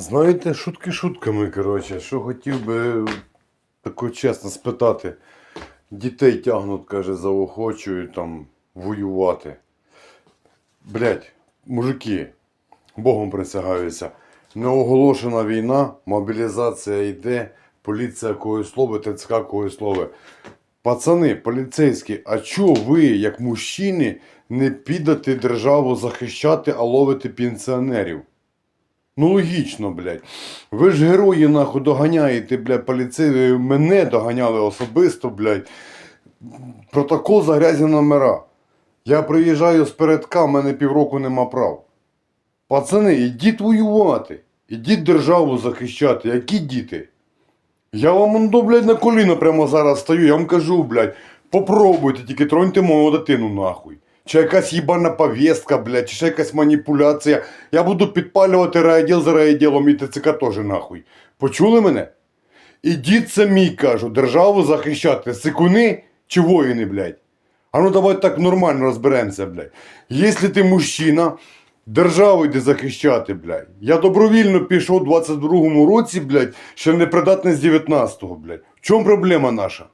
Знаєте, шутки шутками, коротше, що хотів би тако чесно спитати. Дітей тягнуть, каже, заохочують там воювати. Блять, мужики, Богом присягаюся. Неоголошена війна, мобілізація йде, поліція когось слово, ТЦК когось слово. Пацани, поліцейські, а чого ви, як мужчини, не підете державу захищати, а ловите пенсіонерів? Ну логічно, блядь. Ви ж герої, нахуй, доганяєте, блядь, поліцеї. Мене доганяли особисто, блядь. Протокол за грязні номера. Я приїжджаю з передка, в мене півроку нема прав. Пацани, ідіть воювати. Ідіть державу захищати. Які діти? Я вам ондо, блядь, на коліно прямо зараз стою. Я вам кажу, блядь, попробуйте, тільки троньте мою дитину нахуй. Чи якась їбана повістка, блядь, чи якась маніпуляція. Я буду підпалювати райділ за райділом і ТЦК теж нахуй. Почули мене? Ідіть самі, кажу, державу захищати. Сикуни чи воїни, блядь? А ну давай так нормально розберемося, блядь. Якщо ти мужчина, державу йди захищати, блядь. Я добровільно пішов у 22-му році, блядь, ще не придатний з 19-го, блядь. В чому проблема наша?